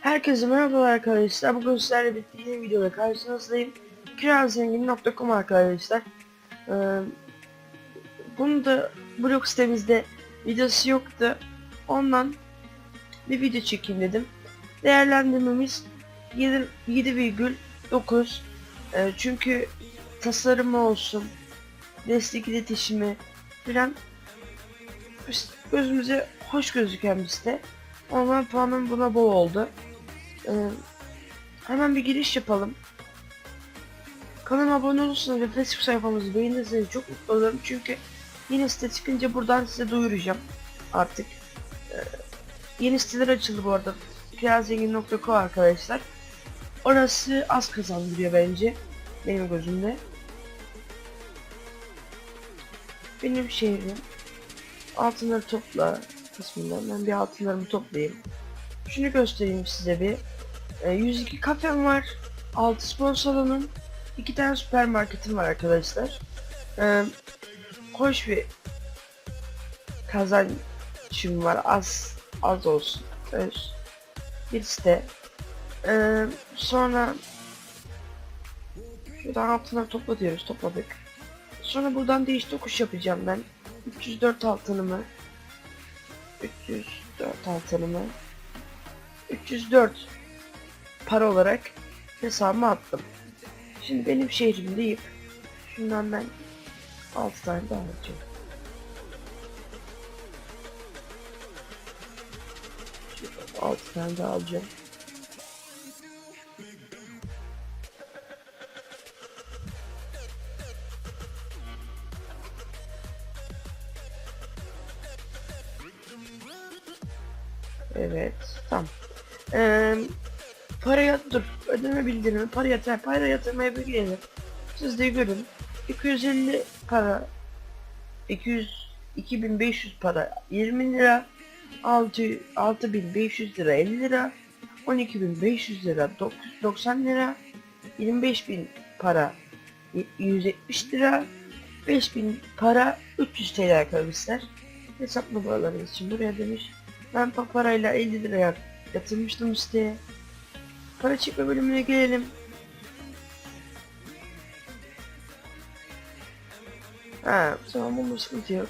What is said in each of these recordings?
Herkese merhabalar arkadaşlar. Bugün sizlerle birlikte yeni videoda karşınızdayım. Kirazengin.com arkadaşlar. Ee, bunu da blog sitemizde videosu yoktu. Ondan bir video çekeyim dedim. Değerlendirmemiz 7 7,9 Ee, çünkü tasarımı olsun, destek iletişimi filan gözümüze hoş gözüken bir site. Ondan puanım buna bol oldu. Ee, hemen bir giriş yapalım. Kanalıma abone olursanız ve Facebook sayfamızı beğenirseniz çok mutlu olurum. Çünkü yeni site çıkınca buradan size duyuracağım artık. Ee, yeni siteler açıldı bu arada. Kirazengin.com arkadaşlar. Orası az kazandırıyor bence. Benim gözümde. Benim şehrim. Altınları topla kısmından ben bir altınlarımı toplayayım. Şunu göstereyim size bir. E, 102 kafem var. 6 spor salonum. 2 tane süpermarketim var arkadaşlar. E, hoş bir kazancım var. Az az olsun. Öz. Bir site. E, sonra şuradan altınları topla diyoruz. Topladık. Sonra buradan değiş tokuş yapacağım ben. 304 altınımı 304 altınımı 304 para olarak hesabıma attım. Şimdi benim şehrim deyip şundan ben 6 tane daha alacağım. Şuradan 6 tane daha alacağım. Evet, tamam. Ee, para yatır, ödeme bildirimi, para yatır, para yatırmaya bir gelelim. Siz de görün. 250 para, 200, 2500 para 20 lira, 6, 6500 lira 50 lira, 12500 lira 990 lira, 25000 para 170 lira, 5000 para 300 TL arkadaşlar. Hesap numaraları için buraya demiş. Ben pa- parayla 50 liraya yatırmıştım siteye. Para çekme bölümüne gelelim. Ha, tamam bunun sıkıntı yok.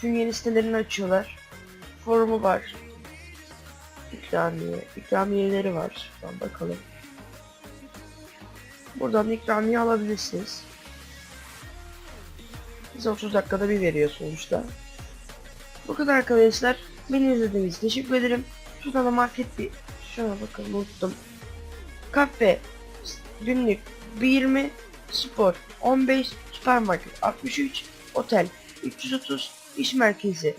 Çünkü yeni sitelerini açıyorlar. Forumu var. İkramiye, ikramiyeleri var. Şuradan bakalım. Buradan ikramiye alabilirsiniz. Bize 30 dakikada bir veriyor sonuçta. Bu kadar arkadaşlar. Beni izlediğiniz için teşekkür ederim. Şurada da market bir şuna bakalım unuttum. Kafe günlük 20 spor 15 süpermarket 63 otel 330 iş merkezi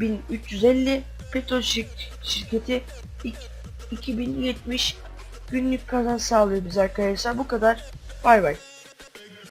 1350 petrol şir- şirketi ik- 2070 günlük kazanç sağlıyor bize arkadaşlar bu kadar bay bay